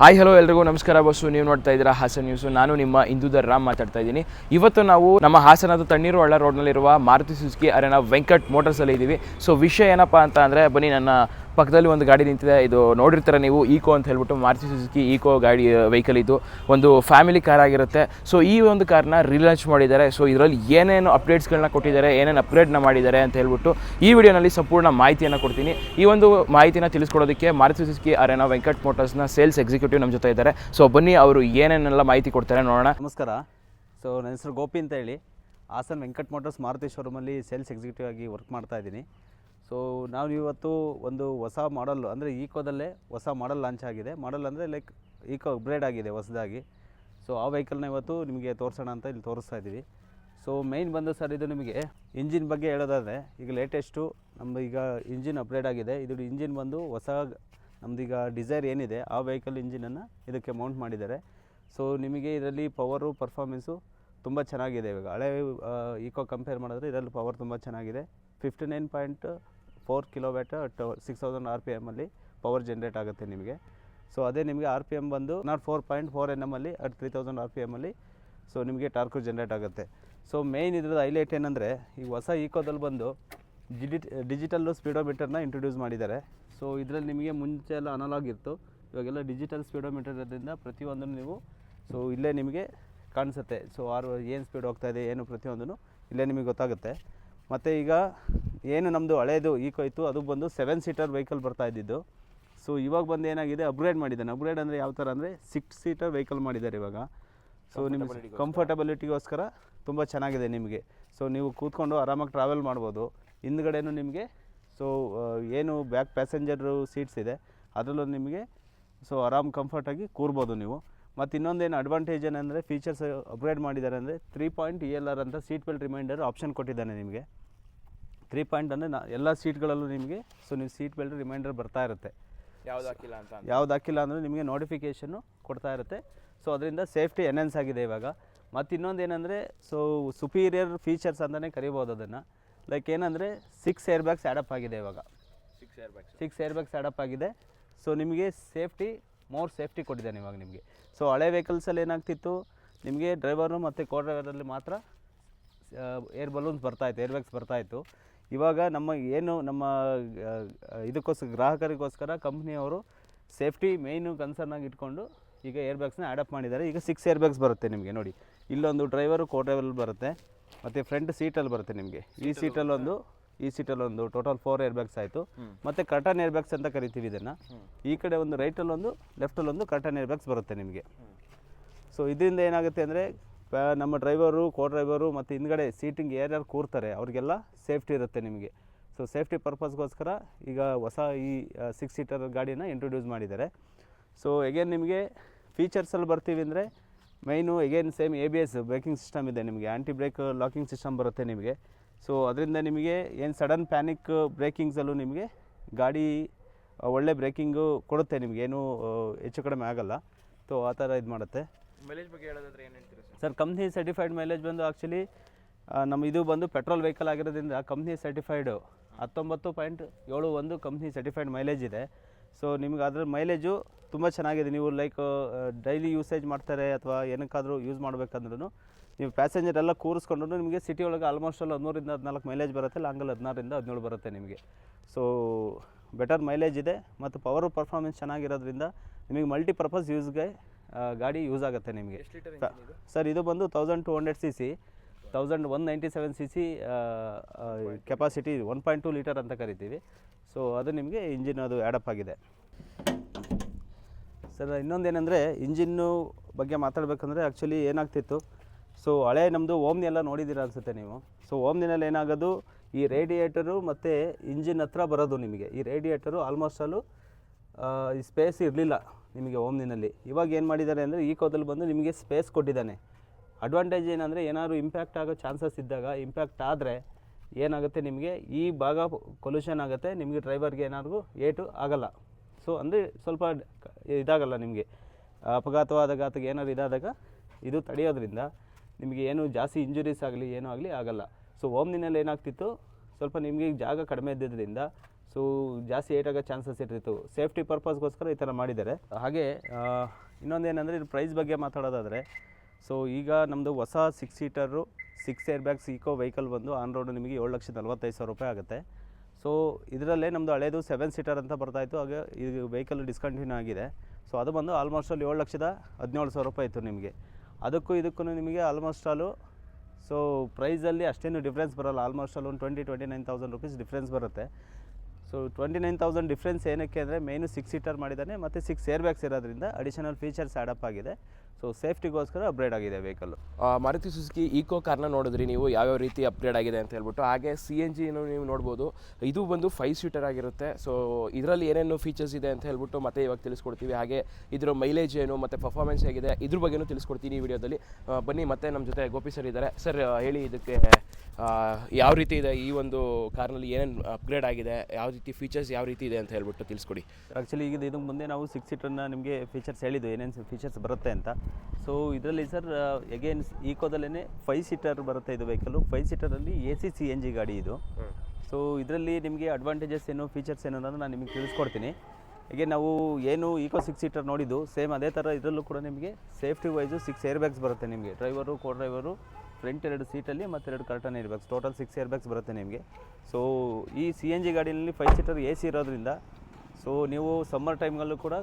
Hi hello ಎಲ್ರಿಗೂ. ನಮಸ್ಕಾರ bus ನೀವು ನೋಡ್ತಾ ಇದ್ದೀರಾ ಹಾಸನ ನ್ಯೂಸು ನಾನು ನಿಮ್ಮ ಹಿಂದೂಧರ್ ರಾಮ್ ಮಾತಾಡ್ತಾ ಇದ್ದೀನಿ. ಇವತ್ತು ನಾವು ನಮ್ಮ ಹಾಸನದ ತಣ್ಣೀರು ಹಳ್ಳ ರೋಡ್ನಲ್ಲಿರುವ ಮಾರುತಿ ಸುಜುಕಿ ಅರೆನ ವೆಂಕಟ್ ಮೋಟರ್ಸಲ್ಲಿ ಇದ್ದೀವಿ. ಸೊ ವಿಷಯ ಏನಪ್ಪ ಅಂತ ಅಂದರೆ ಬನ್ನಿ, ನನ್ನ ಪಕ್ಕದಲ್ಲಿ ಒಂದು ಗಾಡಿ ನಿಂತಿದೆ. ಇದು ನೋಡಿರ್ತಾರೆ ನೀವು ಈಕೋ ಅಂತ ಹೇಳ್ಬಿಟ್ಟು ಮಾರುತಿ ಸುಜುಕಿ ಈಕೋ ಗಾಡಿ ವೆಹಿಕಲ್ ಇದು. ಒಂದು ಫ್ಯಾಮಿಲಿ ಕಾರ್ ಆಗಿರುತ್ತೆ. ಸೊ ಈ ಒಂದು ಕಾರ್ನ ರಿಲಾಂಚ್ ಮಾಡಿದ್ದಾರೆ. ಸೊ ಇದರಲ್ಲಿ ಏನೇನು ಅಪ್ಡೇಟ್ಸ್ಗಳನ್ನ ಕೊಟ್ಟಿದ್ದಾರೆ, ಏನೇನು ಅಪ್ಗ್ರೇಡ್ನ ಮಾಡಿದ್ದಾರೆ ಅಂತ ಹೇಳ್ಬಿಟ್ಟು ಈ ವಿಡಿಯೋನಲ್ಲಿ ಸಂಪೂರ್ಣ ಮಾಹಿತಿಯನ್ನು ಕೊಡ್ತೀನಿ. ಈ ಒಂದು ಮಾಹಿತಿನ ತಿಳಿಸ್ಕೊಡೋದಕ್ಕೆ ಮಾರುತಿ ಸುಜುಕಿ ಅರೆನ ವೆಂಕಟ್ ಮೋಟರ್ಸ್ನ ಸೇಲ್ಸ್ ಎಕ್ಸಿಕ್ಯೂಟಿವ್ ನಮ್ಮ ಜೊತೆ ಇದ್ದಾರೆ. ಸೊ ಬನ್ನಿ, ಅವರು ಏನೇನೆಲ್ಲ ಮಾಹಿತಿ ಕೊಡ್ತಾರೆ ನೋಡೋಣ. ನಮಸ್ಕಾರ. ಸೊ ನನ್ನ ಹೆಸರು ಗೋಪಿ ಅಂತ ಹೇಳಿ. ಹಾಸನ್ ವೆಂಕಟ್ ಮೋಟರ್ಸ್ ಮಾರುತಿ ಶೋರೂಮಲ್ಲಿ ಸೇಲ್ಸ್ ಎಕ್ಸಿಕ್ಯೂಟಿವ್ ಆಗಿ ವರ್ಕ್ ಮಾಡ್ತಾ ಇದ್ದೀನಿ. ಸೊ ನಾವು ಇವತ್ತು ಒಂದು ಹೊಸ ಮಾಡಲ್ ಅಂದರೆ ಈಕೋದಲ್ಲೇ ಹೊಸ ಮಾಡಲ್ ಲಾಂಚ್ ಆಗಿದೆ. ಮಾಡಲ್ ಅಂದರೆ ಲೈಕ್ ಈಕೋ ಅಪ್ಗ್ರೇಡ್ ಆಗಿದೆ, ಹೊಸದಾಗಿ. ಸೊ ಆ ವೆಹಿಕಲ್ನ ಇವತ್ತು ನಿಮಗೆ ತೋರಿಸೋಣ ಅಂತ ಇಲ್ಲಿ ತೋರಿಸ್ತಾ ಇದ್ದೀವಿ ಸೊ ಮೇಯ್ನ್ ಬಂದು ಸರ್ ಇದು ನಿಮಗೆ ಇಂಜಿನ್ ಬಗ್ಗೆ ಹೇಳೋದಾದರೆ, ಈಗ ಲೇಟೆಸ್ಟು ನಮ್ಮದು ಈಗ ಇಂಜಿನ್ ಅಪ್ಗ್ರೇಡ್ ಆಗಿದೆ. ಇದು ಇಂಜಿನ್ ಬಂದು ಹೊಸ ನಮ್ಮದೀಗ ಡಿಸೈರ್ ಏನಿದೆ, ಆ ವೆಹಿಕಲ್ ಇಂಜಿನನ್ನು ಇದಕ್ಕೆ ಮೌಂಟ್ ಮಾಡಿದ್ದಾರೆ. ಸೊ ನಿಮಗೆ ಇದರಲ್ಲಿ ಪವರು ಪರ್ಫಾರ್ಮೆನ್ಸು ತುಂಬ ಚೆನ್ನಾಗಿದೆ ಇವಾಗ. ಹಳೆ ಈಕೋ ಕಂಪೇರ್ ಮಾಡಿದ್ರೆ ಇದರಲ್ಲಿ ಪವರ್ ತುಂಬ ಚೆನ್ನಾಗಿದೆ. Fifty nine point four kilowatt six thousand R P ಎಮ್ಮಲ್ಲಿ power generate ಆಗುತ್ತೆ ನಿಮಗೆ. ಸೊ ಅದೇ ನಿಮಗೆ ಆರ್ ಪಿ ಎಂ ಬಂದು nought four point four N ಎಮ್ಮಲ್ಲಿ at three thousand R P ಎಮ್ಮಲ್ಲಿ so ನಿಮಗೆ ಟಾರ್ಕು ಜನ್ರೇಟ್ ಆಗುತ್ತೆ. ಸೊ ಮೇಯ್ನ್ ಇದ್ರದ್ದು ಹೈಲೈಟ್ ಏನಂದರೆ ಈಗ ಹೊಸ ಈಕೋದಲ್ಲಿ ಬಂದು ಡಿಜಿಟ್ ಡಿಜಿಟಲ್ಲು ಸ್ಪೀಡೋಮೀಟರ್ನ ಇಂಟ್ರೊಡ್ಯೂಸ್ ಮಾಡಿದ್ದಾರೆ. ಸೊ ಇದರಲ್ಲಿ ನಿಮಗೆ ಮುಂಚೆ ಎಲ್ಲ ಅನಲಾಗ್ ಇತ್ತು. ಇವಾಗೆಲ್ಲ ಡಿಜಿಟಲ್ ಸ್ಪೀಡೋಮೀಟರ್ ಇರೋದ್ರಿಂದ ಪ್ರತಿಯೊಂದನ್ನು ನೀವು ಸೊ ಇಲ್ಲೇ ನಿಮಗೆ ಕಾಣಿಸುತ್ತೆ. ಸೊ ಆರು, ಏನು ಸ್ಪೀಡ್ ಹೋಗ್ತಾಯಿದೆ ಏನು ಪ್ರತಿಯೊಂದನ್ನು ಇಲ್ಲೇ ನಿಮಗೆ ಗೊತ್ತಾಗುತ್ತೆ. ಮತ್ತು ಈಗ ಏನು ನಮ್ಮದು ಹಳೇದು ಈಕೋ ಇತ್ತು ಅದು ಬಂದು ಸೆವೆನ್ ಸೀಟರ್ ವೆಹಿಕಲ್ ಬರ್ತಾ ಇದ್ದಿದ್ದು. ಸೊ ಇವಾಗ ಬಂದು ಏನಾಗಿದೆ ಅಪ್ಗ್ರೇಡ್ ಮಾಡಿದ್ದಾನೆ. ಅಪ್ಗ್ರೇಡ್ ಅಂದರೆ ಯಾವ ಥರ ಅಂದರೆ ಸಿಕ್ಸ್ ಸೀಟರ್ ವೆಹಿಕಲ್ ಮಾಡಿದ್ದಾರೆ ಇವಾಗ. ಸೊ ನಿಮಗೆ ಕಂಫರ್ಟಬಿಲಿಟಿಗೋಸ್ಕರ ತುಂಬ ಚೆನ್ನಾಗಿದೆ ನಿಮಗೆ. ಸೊ ನೀವು ಕೂತ್ಕೊಂಡು ಆರಾಮಾಗಿ ಟ್ರಾವೆಲ್ ಮಾಡ್ಬೋದು. ಹಿಂದ್ಗಡೆನೂ ನಿಮಗೆ ಸೊ ಏನು ಬ್ಯಾಕ್ ಪ್ಯಾಸೆಂಜರು ಸೀಟ್ಸ್ ಇದೆ. ಅದರಲ್ಲೂ ನಿಮಗೆ ಸೊ ಆರಾಮ್ ಕಂಫರ್ಟಾಗಿ ಕೂರ್ಬೋದು ನೀವು. ಮತ್ತು ಇನ್ನೊಂದೇನು ಅಡ್ವಾಂಟೇಜ್ ಏನಂದರೆ ಫೀಚರ್ಸ್ ಅಪ್ಗ್ರೇಡ್ ಮಾಡಿದ್ದಾರೆ ಅಂದರೆ three point E L R ಅಂತ ಸೀಟ್ ಬೆಲ್ಟ್ ರಿಮೈಂಡರ್ ಆಪ್ಷನ್ ಕೊಟ್ಟಿದ್ದಾನೆ ನಿಮಗೆ. ತ್ರೀ ಪಾಯಿಂಟ್ ಅಂದರೆ ನಾ ಎಲ್ಲ ಸೀಟ್ಗಳಲ್ಲೂ ನಿಮಗೆ ಸೊ ನೀವು ಸೀಟ್ ಬೆಲ್ಟ್ ರಿಮೈಂಡರ್ ಬರ್ತಾ ಇರುತ್ತೆ. ಯಾವ್ದು ಹಾಕಿಲ್ಲ ಅಂತ ಯಾವ್ದು ಹಾಕಿಲ್ಲ ಅಂದರೆ ನಿಮಗೆ ನೋಟಿಫಿಕೇಷನ್ನು ಕೊಡ್ತಾ ಇರುತ್ತೆ. ಸೊ ಅದರಿಂದ ಸೇಫ್ಟಿ ಎನ್ಹೆನ್ಸ್ ಆಗಿದೆ ಇವಾಗ. ಮತ್ತು ಇನ್ನೊಂದು ಏನಂದರೆ ಸೊ ಸುಪೀರಿಯರ್ ಫೀಚರ್ಸ್ ಅಂತಲೇ ಕರಿಬೋದು ಅದನ್ನು. ಲೈಕ್ ಏನಂದರೆ ಸಿಕ್ಸ್ ಏರ್ ಬ್ಯಾಗ್ಸ್ ಆ್ಯಡಪ್ ಆಗಿದೆ ಇವಾಗ. Six air bags six air bags add up ಆಗಿದೆ. ಸೊ ನಿಮಗೆ ಸೇಫ್ಟಿ ಮೋರ್ ಸೇಫ್ಟಿ ಕೊಟ್ಟಿದ್ದಾನೆ ಇವಾಗ ನಿಮಗೆ. ಸೊ ಹಳೆ ವೆಹಿಕಲ್ಸಲ್ಲಿ ಏನಾಗ್ತಿತ್ತು? ನಿಮಗೆ ಡ್ರೈವರು ಮತ್ತು ಕೋ ಡ್ರೈವರಲ್ಲಿ ಮಾತ್ರ ಏರ್ ಬಲೂನ್ಸ್ ಬರ್ತಾಯಿತ್ತು ಏರ್ ಬ್ಯಾಗ್ಸ್ ಬರ್ತಾಯಿತ್ತು ಇವಾಗ ನಮ್ಮ ಏನು ನಮ್ಮ ಇದಕ್ಕೋಸ್ಕರ ಗ್ರಾಹಕರಿಗೋಸ್ಕರ ಕಂಪ್ನಿಯವರು ಸೇಫ್ಟಿ ಮೇಯ್ನು ಕನ್ಸರ್ನಾಗಿ ಇಟ್ಕೊಂಡು ಈಗ ಏರ್ ಬ್ಯಾಗ್ಸ್ನ ಆ್ಯಡಪ್ ಮಾಡಿದ್ದಾರೆ. ಈಗ ಸಿಕ್ಸ್ ಏರ್ ಬ್ಯಾಗ್ಸ್ ಬರುತ್ತೆ ನಿಮಗೆ ನೋಡಿ. ಇಲ್ಲೊಂದು ಡ್ರೈವರು ಕೋ ಡ್ರೈವರಲ್ಲಿ ಬರುತ್ತೆ. ಮತ್ತು ಫ್ರಂಟ್ ಸೀಟಲ್ಲಿ ಬರುತ್ತೆ ನಿಮಗೆ. ಈ ಸೀಟಲ್ಲಿ ಒಂದು ಈ ಸೀಟಲ್ಲಿ ಒಂದು ಟೋಟಲ್ ಫೋರ್ ಏರ್ ಬ್ಯಾಗ್ಸ್ ಆಯಿತು ಮತ್ತು ಕರ್ಟನ್ ಏರ್ ಬ್ಯಾಗ್ಸ್ ಅಂತ ಕರಿತೀವಿ ಇದನ್ನು. ಈ ಕಡೆ ಒಂದು ರೈಟಲ್ಲಿ ಒಂದು ಲೆಫ್ಟಲ್ಲಿ ಒಂದು ಕರ್ಟನ್ ಏರ್ ಬ್ಯಾಗ್ಸ್ ಬರುತ್ತೆ ನಿಮಗೆ. ಸೊ ಇದರಿಂದ ಏನಾಗುತ್ತೆ ಅಂದರೆ ನಮ್ಮ ಡ್ರೈವರು ಕೋ ಡ್ರೈವರು ಮತ್ತು ಹಿಂದ್ಗಡೆ ಸೀಟಿಂಗ್ ಯಾರ್ಯಾರು ಕೂರ್ತಾರೆ. ಅವ್ರಿಗೆಲ್ಲ ಸೇಫ್ಟಿ ಇರುತ್ತೆ ನಿಮಗೆ. ಸೊ ಸೇಫ್ಟಿ ಪರ್ಪಸ್ಗೋಸ್ಕರ ಈಗ ಹೊಸ ಈ ಸಿಕ್ಸ್ ಸೀಟರ್ ಗಾಡಿನ ಇಂಟ್ರೊಡ್ಯೂಸ್ ಮಾಡಿದ್ದಾರೆ. ಸೊ ಎಗೇನ್ ನಿಮಗೆ ಫೀಚರ್ಸಲ್ಲಿ ಬರ್ತೀವಿ ಅಂದರೆ main again same A B S braking system ಇದೆ ನಿಮಗೆ. ಆ್ಯಂಟಿ ಬ್ರೇಕ್ ಲಾಕಿಂಗ್ ಸಿಸ್ಟಮ್ ಬರುತ್ತೆ ನಿಮಗೆ. ಸೊ ಅದರಿಂದ ನಿಮಗೆ ಏನು ಸಡನ್ ಪ್ಯಾನಿಕ್ ಬ್ರೇಕಿಂಗ್ಸಲ್ಲೂ ನಿಮಗೆ ಗಾಡಿ ಒಳ್ಳೆ ಬ್ರೇಕಿಂಗು ಕೊಡುತ್ತೆ ನಿಮಗೆ. ಏನು ಹೆಚ್ಚು ಕಡಿಮೆ ಆಗಲ್ಲ. ಸೊ ಆ ಥರ ಇದು ಮಾಡುತ್ತೆ. ಮೈಲೇಜ್ ಬಗ್ಗೆ ಹೇಳೋದಾದ್ರೆ ಏನು ಹೇಳ್ತೀರಾ ಸರ್? ಕಂಪ್ನಿ ಸರ್ಟಿಫೈಡ್ ಮೈಲೇಜ್ ಬಂದು ಆ್ಯಕ್ಚುಲಿ ನಮ್ಮ ಇದು ಬಂದು ಪೆಟ್ರೋಲ್ ವೆಹಿಕಲ್ ಆಗಿರೋದ್ರಿಂದ ಕಂಪ್ನಿ ಸರ್ಟಿಫೈಡು ಹತ್ತೊಂಬತ್ತು ಪಾಯಿಂಟ್ ಏಳು ಒಂದು ಕಂಪ್ನಿ ಸರ್ಟಿಫೈಡ್ ಮೈಲೇಜ್ ಇದೆ. ಸೊ ನಿಮ್ಗೆ ಅದರ ಮೈಲೇಜು ತುಂಬ ಚೆನ್ನಾಗಿದೆ. ನೀವು ಲೈಕ್ ಡೈಲಿ ಯೂಸೇಜ್ ಮಾಡ್ತಾರೆ ಅಥವಾ ಏನಕ್ಕಾದರೂ ಯೂಸ್ ಮಾಡಬೇಕಂದ್ರೂ ನೀವು ಪ್ಯಾಸೆಂಜರ್ ಎಲ್ಲ ಕೂರಿಸ್ಕೊಂಡ್ರು ನಿಮಗೆ ಸಿಟಿ ಒಳಗೆ ಆಲ್ಮೋಸ್ಟ್ ಅಲ್ಲಿ ಹದಿಮೂರಿಂದ ಹದಿನಾಲ್ಕು ಮೈಲೇಜ್ ಬರುತ್ತೆ ಲಾಂಗಲ್ಲಿ ಹದಿನಾರರಿಂದ ಹದಿನೇಳು ಬರುತ್ತೆ ನಿಮಗೆ. ಸೊ ಬೆಟರ್ ಮೈಲೇಜ್ ಇದೆ ಮತ್ತು ಪವರ್ ಪರ್ಫಾರ್ಮೆನ್ಸ್ ಚೆನ್ನಾಗಿರೋದ್ರಿಂದ ನಿಮಗೆ ಮಲ್ಟಿಪರ್ಪಸ್ ಯೂಸ್ಗೆ ಗಾಡಿ ಯೂಸ್ ಆಗುತ್ತೆ ನಿಮಗೆ. ಸರ್ ಇದು ಬಂದು thousand two hundred C C thousand one ninety seven C C capacity one point two litre ಅಂತ ಕರಿತೀವಿ. ಸೊ ಅದು ನಿಮಗೆ ಇಂಜಿನ್ ಅದು ಆ್ಯಡಪ್ ಆಗಿದೆ. ಸರ್ ಇನ್ನೊಂದೇನೆಂದರೆ ಇಂಜಿನ್ನು ಬಗ್ಗೆ ಮಾತಾಡಬೇಕಂದ್ರೆ ಆ್ಯಕ್ಚುಲಿ ಏನಾಗ್ತಿತ್ತು? ಸೊ ಹಳೆ ನಮ್ಮದು ಓಮ್ನಿ ಎಲ್ಲ ನೋಡಿದ್ದೀರ ಅನಿಸುತ್ತೆ ನೀವು. ಸೊ ಓಮ್ನಿನಲ್ಲಿ ಏನಾಗೋದು, ಈ ರೇಡಿಯೇಟರು ಮತ್ತು ಇಂಜಿನ್ ಹತ್ರ ಬರೋದು ನಿಮಗೆ. ಈ ರೇಡಿಯೇಟರು ಆಲ್ಮೋಸ್ಟ್ ಅಲ್ಲೂ ಈ ಸ್ಪೇಸ್ ಇರಲಿಲ್ಲ ನಿಮಗೆ ಓಮ್ನಿನಲ್ಲಿ. ಇವಾಗ ಏನು ಮಾಡಿದ್ದಾರೆ ಅಂದರೆ, ಈ ಕೋದಲ್ಲಿ ಬಂದು ನಿಮಗೆ ಸ್ಪೇಸ್ ಕೊಟ್ಟಿದ್ದಾನೆ. ಅಡ್ವಾಂಟೇಜ್ ಏನಂದರೆ, ಏನಾದರೂ ಇಂಪ್ಯಾಕ್ಟ್ ಆಗೋ ಚಾನ್ಸಸ್ ಇದ್ದಾಗ ಇಂಪ್ಯಾಕ್ಟ್ ಆದರೆ ಏನಾಗುತ್ತೆ ನಿಮಗೆ, ಈ ಭಾಗ ಕೊಲ್ಯೂಷನ್ ಆಗುತ್ತೆ, ನಿಮಗೆ ಡ್ರೈವರ್ಗೆ ಏನಾದರೂ ಏಟು ಆಗಲ್ಲ. ಸೊ ಅಂದರೆ ಸ್ವಲ್ಪ ಇದಾಗಲ್ಲ ನಿಮಗೆ. ಅಪಘಾತವಾದ ಘಾತಕ್ಕೆ ಏನಾದರೂ ಇದಾದಾಗ, ಇದು ತಡೆಯೋದ್ರಿಂದ ನಿಮಗೆ ಏನು ಜಾಸ್ತಿ ಇಂಜುರೀಸ್ ಆಗಲಿ, ಏನೂ ಆಗಲಿ ಆಗಲ್ಲ. ಸೊ ಓಮ್ನಿನಲ್ಲಿ ಏನಾಗ್ತಿತ್ತು? ಸ್ವಲ್ಪ ನಿಮಗೆ ಜಾಗ ಕಡಿಮೆ ಇದ್ದಿದ್ದರಿಂದ ಸೊ ಜಾಸ್ತಿ ಏಟಾಗೋ ಚಾನ್ಸಸ್ ಇರ್ತಿತ್ತು. ಸೇಫ್ಟಿ ಪರ್ಪಸ್ಗೋಸ್ಕರ ಈ ಥರ ಮಾಡಿದ್ದಾರೆ. ಹಾಗೆ ಇನ್ನೊಂದು ಇನ್ನೊಂದೇನೆಂದರೆ ಇದು ಪ್ರೈಸ್ ಬಗ್ಗೆ ಮಾತಾಡೋದಾದರೆ ಸೊ ಈಗ ನಮ್ಮದು ಹೊಸ six seater six air bags Eeco vehicle ಬಂದು ಆನ್ ರೋಡ್ ನಿಮಗೆ ಏಳು ಲಕ್ಷದ ನಲ್ವತ್ತೈದು ಸಾವಿರ ರೂಪಾಯಿ ಆಗುತ್ತೆ. ಸೊ ಇದರಲ್ಲೇ ನಮ್ಮದು ಹಳೇದು ಸೆವೆನ್ ಸೀಟರ್ ಅಂತ ಬರ್ತಾಯಿತ್ತು ಹಾಗೆ ಇದು ವೆಹಿಕಲ್ ಡಿಸ್ಕಂಟಿನ್ಯೂ ಆಗಿದೆ. ಸೊ ಅದು ಬಂದು ಆಲ್ಮೋಸ್ಟ್ ಅಲ್ಲಿ ಏಳು ಲಕ್ಷದ ಹದಿನೇಳು ಸಾವಿರ ರೂಪಾಯಿ ಇತ್ತು ನಿಮಗೆ. ಅದಕ್ಕೂ ಇದಕ್ಕೂ ನಿಮಗೆ ಆಲ್ಮೋಸ್ಟ್ ಆಲು ಸೊ ಪ್ರೈಸಲ್ಲಿ ಅಷ್ಟೇನು ಡಿಫ್ರೆನ್ಸ್ ಬರೋಲ್ಲ. ಆಲ್ಮೋಸ್ಟ್ ಆಲ್ ಒಂದು twenty twenty nine thousand rupees difference ಬರುತ್ತೆ. So twenty nine thousand difference ಏನಕ್ಕೆ ಅಂದರೆ ಮೇನು ಸಿಕ್ಸ್ ಸೀಟರ್ ಮಾಡಿದ್ದಾನೆ, ಮತ್ತು ಸಿಕ್ಸ್ ಏರ್ ಬ್ಯಾಗ್ಸ್ ಇರೋದ್ರಿಂದ ಅಡಿಷನಲ್ ಫೀಚರ್ಸ್ ಆ್ಯಡಪ್ ಆಗಿದೆ. ಸೊ ಸೇಫ್ಟಿಗೋಸ್ಕರ ಅಪ್ಗ್ರೇಡ್ ಆಗಿದೆ ವೆಹಿಕಲ್ ಮಾರುತಿ ಸುಜುಕಿ ಈಕೋ ಕಾರ್ನ ನೋಡಿದ್ರಿ ನೀವು, ಯಾವ್ಯಾವ ರೀತಿ ಅಪ್ಗ್ರೇಡ್ ಆಗಿದೆ ಅಂತ ಹೇಳ್ಬಿಟ್ಟು. ಹಾಗೆ ಸಿ ಎನ್ ಜಿನೂ ನೀವು ನೋಡ್ಬೋದು. ಇದು ಬಂದು ಫೈವ್ ಸೀಟರ್ ಆಗಿರುತ್ತೆ. ಸೊ ಇದರಲ್ಲಿ ಏನೇನು ಫೀಚರ್ಸ್ ಇದೆ ಅಂತ ಹೇಳ್ಬಿಟ್ಟು ಮತ್ತೆ ಇವಾಗ ತಿಳಿಸ್ಕೊಡ್ತೀವಿ. ಹಾಗೆ ಇದರ ಮೈಲೇಜ್ ಏನು, ಮತ್ತು ಪರ್ಫಾರ್ಮೆನ್ಸ್ ಹೇಗಿದೆ, ಇದ್ರ ಬಗ್ಗೆನೂ ತಿಳಿಸ್ಕೊಡ್ತೀನಿ ಈ ವಿಡಿಯೋದಲ್ಲಿ ಬನ್ನಿ, ಮತ್ತೆ ನಮ್ಮ ಜೊತೆ ಗೋಪಿ ಸರ್ ಇದ್ದಾರೆ. ಸರ್ ಹೇಳಿ ಇದಕ್ಕೆ ಯಾವ ರೀತಿ ಇದೆ ಈ ಒಂದು ಕಾರ್ನಲ್ಲಿ ಏನೇನು ಅಪ್ಗ್ರೇಡ್ ಆಗಿದೆ, ಯಾವ ರೀತಿ ಫೀಚರ್ಸ್ ಯಾವ ರೀತಿ ಇದೆ ಅಂತ ಹೇಳ್ಬಿಟ್ಟು ತಿಳಿಸ್ಕೊಡಿ. ಆ್ಯಕ್ಚುಲಿ ಈಗ ಇದಕ್ಕೆ ಮುಂದೆ ನಾವು ಸಿಕ್ಸ್ ಸೀಟರ್ನ ನಿಮಗೆ ಫೀಚರ್ಸ್ ಹೇಳಿದ್ದು ಏನೇನು ಫೀಚರ್ಸ್ ಬರುತ್ತೆ ಅಂತ. ಸೊ ಇದರಲ್ಲಿ ಸರ್ ಎಗೇನ್ ಈಕೋದಲ್ಲೇ ಫೈವ್ ಸೀಟರ್ ಬರುತ್ತೆ ಇದು vehicle five ಸೀಟರಲ್ಲಿ A C C N G ಗಾಡಿ ಇದು. ಸೊ ಇದರಲ್ಲಿ ನಿಮಗೆ ಅಡ್ವಾಂಟೇಜಸ್ ಏನು ಫೀಚರ್ಸ್ ಏನು ಅನ್ನೋದು ನಾನು ನಿಮಗೆ ತಿಳಿಸ್ಕೊಡ್ತೀನಿ. ಹೀಗೆ ನಾವು ಏನು ಈಕೋ ಸಿಕ್ಸ್ ಸೀಟರ್ ನೋಡಿದ್ದು ಸೇಮ್ ಅದೇ ಥರ ಇದರಲ್ಲೂ ಕೂಡ ನಿಮಗೆ safety wise six air bags ಬರುತ್ತೆ ನಿಮಗೆ. ಡ್ರೈವರು ಕೋ ಡ್ರೈವರು ಫ್ರಂಟ್ ಎರಡು ಸೀಟಲ್ಲಿ ಮತ್ತು ಎರಡು ಕರ್ಟನ್ ಇರ್ಬೇಕು ಟೋಟಲ್ ಸಿಕ್ಸ್ ಇಯರ್ ಬ್ಯಾಗ್ಸ್ ಬರುತ್ತೆ ನಿಮಗೆ. ಸೊ ಈ ಸಿ ಎನ್ ಜಿ ಗಾಡಿಯಲ್ಲಿ ಫೈವ್ ಸೀಟರ್ ಎ ಸಿ ಇರೋದ್ರಿಂದ ಸೊ ನೀವು ಸಮ್ಮರ್ ಟೈಮ್ಗಳಲ್ಲೂ ಕೂಡ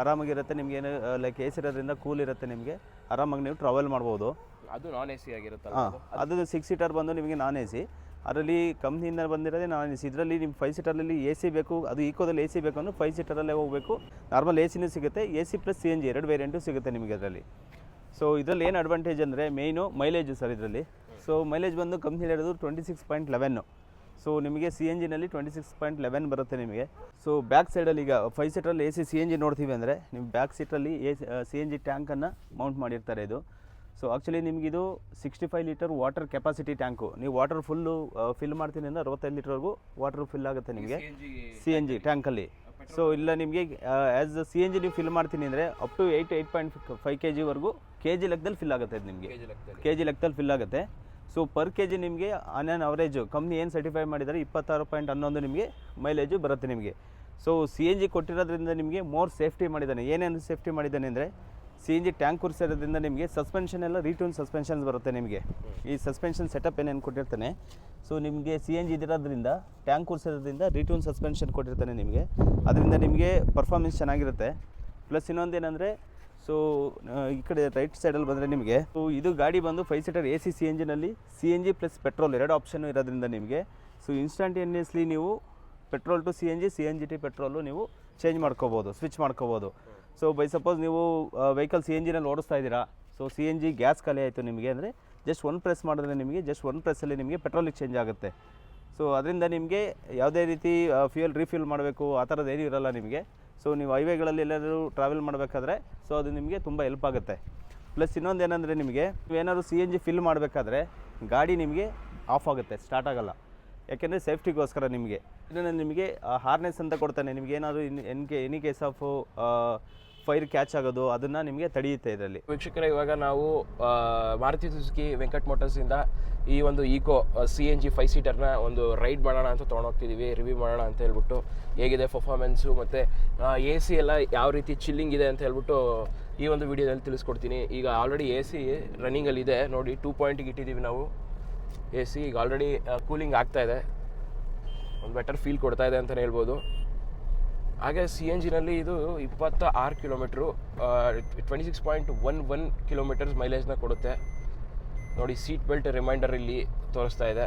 ಆರಾಮಾಗಿರುತ್ತೆ. ನಿಮ್ಗೆ ಏನು ಲೈಕ್ ಎ ಸಿ ಇರೋದ್ರಿಂದ ಕೂಲ್ ಇರುತ್ತೆ ನಿಮಗೆ. ಆರಾಮಾಗಿ ನೀವು ಟ್ರಾವೆಲ್ ಮಾಡ್ಬೋದು. ಅದು ನಾನ್ ಎ ಸಿ ಆಗಿರುತ್ತೆ ಹಾಂ ಅದು ಸಿಕ್ಸ್ ಸೀಟರ್ ಬಂದು ನಿಮಗೆ ನಾನ್ ಎ ಸಿ ಅದರಲ್ಲಿ ಕಂಪ್ನಿಯಿಂದ ಬಂದಿರೋದೇ ನಾನ್ ಎ ಸಿ ಇದರಲ್ಲಿ ನಿಮ್ಮ ಫೈವ್ ಸೀಟರಲ್ಲಿ ಎ ಸಿ ಬೇಕು ಅದು ಈಕೋದಲ್ಲಿ ಎ ಸಿ ಬೇಕು ಅಂದ್ರೆ ಫೈವ್ ಸೀಟರಲ್ಲೇ ಹೋಗಬೇಕು. ನಾರ್ಮಲ್ ಎ ಸಿನೂ ಸಿಗುತ್ತೆ. A C plus C N G ಎರಡು ವೇರಿಯಂಟು ಸಿಗುತ್ತೆ ನಿಮಗೆ ಅದರಲ್ಲಿ. ಸೊ ಇದರಲ್ಲಿ ಏನು ಅಡ್ವಾಂಟೇಜ್ ಅಂದರೆ ಮೇಯ್ನು ಮೈಲೇಜು ಸರ್ ಇದರಲ್ಲಿ. ಸೊ ಮೈಲೇಜ್ ಬಂದು ಕಂಪ್ನಿ ಹೇಳೋದು twenty six point eleven so ನಿಮಗೆ ಸಿ ಎನ್ ಜಿನಲ್ಲಿ ಟ್ವೆಂಟಿ ಸಿಕ್ಸ್ ಪಾಯಿಂಟ್ ಲೆವೆನ್ ಬರುತ್ತೆ ನಿಮಗೆ. ಸೊ ಬ್ಯಾಕ್ ಸೈಡಲ್ಲಿ ಈಗ five ಸೀಟ್ರಲ್ಲಿ A C C N G ನೋಡ್ತೀವಿ ಅಂದರೆ ನಿಮ್ಮ ಬ್ಯಾಕ್ ಸೀಟಲ್ಲಿ ಎ ಸಿ ಎನ್ ಜಿ ಟ್ಯಾಂಕನ್ನು ಮೌಂಟ್ ಮಾಡಿರ್ತಾರೆ ಇದು. So actually ನಿಮಗಿದು sixty five litre water capacity tank ನೀವು ವಾಟರ್ ಫುಲ್ಲು ಫಿಲ್ ಮಾಡ್ತೀನಿ ಅಂದರೆ ಅರವತ್ತೈದು ಲೀಟರ್ವರೆಗೂ ವಾಟರ್ ಫಿಲ್ ಆಗುತ್ತೆ ನಿಮಗೆ. ಸಿ ಎನ್ ಜಿ ಟ್ಯಾಂಕಲ್ಲಿ ಸೊ ಇಲ್ಲ ನಿಮಗೆ ಆ್ಯಸ್ ಸಿ ಎನ್ ಜಿ ನೀವು ಫಿಲ್ ಮಾಡ್ತೀನಿ ಅಂದರೆ up to eight eight point five K ಜಿವರೆಗೂ K G ಲೆಕ್ಕದಲ್ಲಿ ಫಿಲ್ ಆಗುತ್ತೆ ಇದು ನಿಮಗೆ. ಕೆ ಜಿ ಲೆಕ್ಕದಲ್ಲಿ. ಫಿಲ್ ಆಗುತ್ತೆ. ಸೊ ಪರ್ ಕೆ ಜಿ ನಿಮಗೆ ಆನ್ ಆನ್ ಅವರೇಜು ಕಂಪ್ನಿ ಏನು ಸರ್ಟಿಫೈ ಮಾಡಿದರೆ ಇಪ್ಪತ್ತಾರು ಪಾಯಿಂಟ್ ಹನ್ನೊಂದು ನಿಮಗೆ ಮೈಲೇಜು ಬರುತ್ತೆ ನಿಮಗೆ. ಸೊ ಸಿ ಎನ್ ಜಿ ಕೊಟ್ಟಿರೋದ್ರಿಂದ ನಿಮಗೆ ಮೋರ್ ಸೇಫ್ಟಿ ಮಾಡಿದ್ದಾನೆ. ಏನೇನು ಸೇಫ್ಟಿ ಮಾಡಿದ್ದಾನೆ ಅಂದರೆ ಸಿ ಎನ್ ಜಿ ಟ್ಯಾಂಕ್ ಕೂರಿಸಿರೋದ್ರಿಂದ ನಿಮಗೆ ಸಸ್ಪೆನ್ಷನ್ ಎಲ್ಲ ರೀಟೂನ್ ಸಸ್ಪೆನ್ಷನ್ಸ್ ಬರುತ್ತೆ ನಿಮಗೆ. ಈ ಸಸ್ಪೆನ್ಷನ್ ಸೆಟಪ್ ಏನೇನು ಕೊಟ್ಟಿರ್ತಾನೆ ಸೊ ನಿಮಗೆ ಸಿ ಎನ್ ಜಿ ಇದಿರೋದ್ರಿಂದ, ಟ್ಯಾಂಕ್ ಕೂರಿಸಿರೋದ್ರಿಂದ ರೀಟ್ಯೂನ್ ಸಸ್ಪೆನ್ಷನ್ ಕೊಟ್ಟಿರ್ತಾನೆ ನಿಮಗೆ. ಅದರಿಂದ ನಿಮಗೆ ಪರ್ಫಾರ್ಮೆನ್ಸ್ ಚೆನ್ನಾಗಿರುತ್ತೆ. ಪ್ಲಸ್ ಇನ್ನೊಂದೇನೆಂದರೆ ಸೊ ಈ ಕಡೆ ರೈಟ್ ಸೈಡಲ್ಲಿ ಬಂದರೆ ನಿಮಗೆ ಸೊ ಇದು ಗಾಡಿ ಬಂದು five seater A C C N ಜಿನಲ್ಲಿ C N G plus petrol ಎರಡು ಆಪ್ಷನ್ ಇರೋದ್ರಿಂದ ನಿಮಗೆ. ಸೊ ಇನ್ಸ್ಟಂಟೇನಿಯಸ್ಲಿ ನೀವು petrol to C N G, C N G to petrol ನೀವು ಚೇಂಜ್ ಮಾಡ್ಕೋಬೋದು ಸ್ವಿಚ್ ಮಾಡ್ಕೋಬೋದು. ಸೊ ಬೈ ಸಪೋಸ್ ನೀವು ವೆಹಿಕಲ್ ಸಿ ಎನ್ ಜಿನಲ್ಲಿ ಓಡಿಸ್ತಾ ಇದ್ದೀರಾ so C N G gas ಖಾಲಿ ಆಯಿತು ನಿಮಗೆ ಅಂದರೆ ಜಸ್ಟ್ ಒನ್ ಪ್ರೆಸ್ ಮಾಡಿದ್ರೆ ನಿಮಗೆ ಜಸ್ಟ್ ಒನ್ ಪ್ರೆಸ್ಸಲ್ಲಿ ನಿಮಗೆ ಪೆಟ್ರೋಲ್ ಚೇಂಜ್ ಆಗುತ್ತೆ. ಸೊ ಅದರಿಂದ ನಿಮಗೆ ಯಾವುದೇ ರೀತಿ ಫ್ಯೂಯಲ್ ರೀಫಿಲ್ ಮಾಡಬೇಕು, ಆ ಥರದ್ದು ಏನೂ ಇರೋಲ್ಲ ನಿಮಗೆ. ಸೊ ನೀವು ಹೈವೇಗಳಲ್ಲಿ ಎಲ್ಲಾದರೂ ಟ್ರಾವೆಲ್ ಮಾಡಬೇಕಾದ್ರೆ ಸೊ ಅದು ನಿಮಗೆ ತುಂಬ ಹೆಲ್ಪ್ ಆಗುತ್ತೆ. ಪ್ಲಸ್ ಇನ್ನೊಂದು ಏನಂದರೆ ನಿಮಗೆ ಏನಾದ್ರು ಸಿ ಎನ್ ಜಿ ಫಿಲ್ ಮಾಡಬೇಕಾದ್ರೆ, ಗಾಡಿ ನಿಮಗೆ ಆಫ್ ಆಗುತ್ತೆ ಸ್ಟಾರ್ಟ್ ಆಗಲ್ಲ. ಯಾಕೆಂದರೆ ಸೇಫ್ಟಿಗೋಸ್ಕರ ನಿಮಗೆ. ಇದನ್ನು ನಿಮಗೆ ಹಾರ್ನೆಸ್ ಅಂತ ಕೊಡ್ತಾನೆ. ನಿಮಗೆ ಏನಾದರೂ ಇನ್ ಎನ್ K any case of fire catch ಆಗೋದು, ಅದನ್ನು ನಿಮಗೆ ತಡೆಯುತ್ತೆ ಇದರಲ್ಲಿ. ವೀಕ್ಷಕರ, ಇವಾಗ ನಾವು ಮಾರುತಿ ಸುಜುಕಿ ವೆಂಕಟ್ ಮೋಟರ್ಸಿಂದ ಈ ಒಂದು Eeco C N G five ಸೀಟರ್ನ ಒಂದು ರೈಡ್ ಮಾಡೋಣ ಅಂತ ತೊಗೊಂಡೋಗ್ತಿದ್ದೀವಿ ರಿವ್ಯೂ ಮಾಡೋಣ ಅಂತ ಹೇಳ್ಬಿಟ್ಟು. ಹೇಗಿದೆ ಪರ್ಫಾರ್ಮೆನ್ಸು ಮತ್ತು ಎ ಸಿ ಎಲ್ಲ ಯಾವ ರೀತಿ ಚಿಲ್ಲಿಂಗ್ ಇದೆ ಅಂತ ಹೇಳ್ಬಿಟ್ಟು ಈ ಒಂದು ವಿಡಿಯೋದಲ್ಲಿ ತಿಳಿಸ್ಕೊಡ್ತೀನಿ. ಈಗ ಆಲ್ರೆಡಿ ಎ ಸಿ ರನ್ನಿಂಗಲ್ಲಿದೆ ನೋಡಿ ಟೂ ಪಾಯಿಂಟಿಗೆ ಇಟ್ಟಿದ್ದೀವಿ ನಾವು. ಎ ಸಿ ಈಗ ಆಲ್ರೆಡಿ ಕೂಲಿಂಗ್ ಆಗ್ತಾ ಇದೆ. ಒಂದು ಬೆಟರ್ ಫೀಲ್ ಕೊಡ್ತಾ ಇದೆ ಅಂತಲೇ ಹೇಳ್ಬೋದು. ಹಾಗೆ ಸಿ ಎನ್ ಜಿನಲ್ಲಿ ಇದು ಇಪ್ಪತ್ತ ಆರು kilometre twenty six point one one kilometres ಮೈಲೇಜ್ನ ಕೊಡುತ್ತೆ. ನೋಡಿ ಸೀಟ್ ಬೆಲ್ಟ್ ರಿಮೈಂಡರ್ ಇಲ್ಲಿ ತೋರಿಸ್ತಾ ಇದೆ.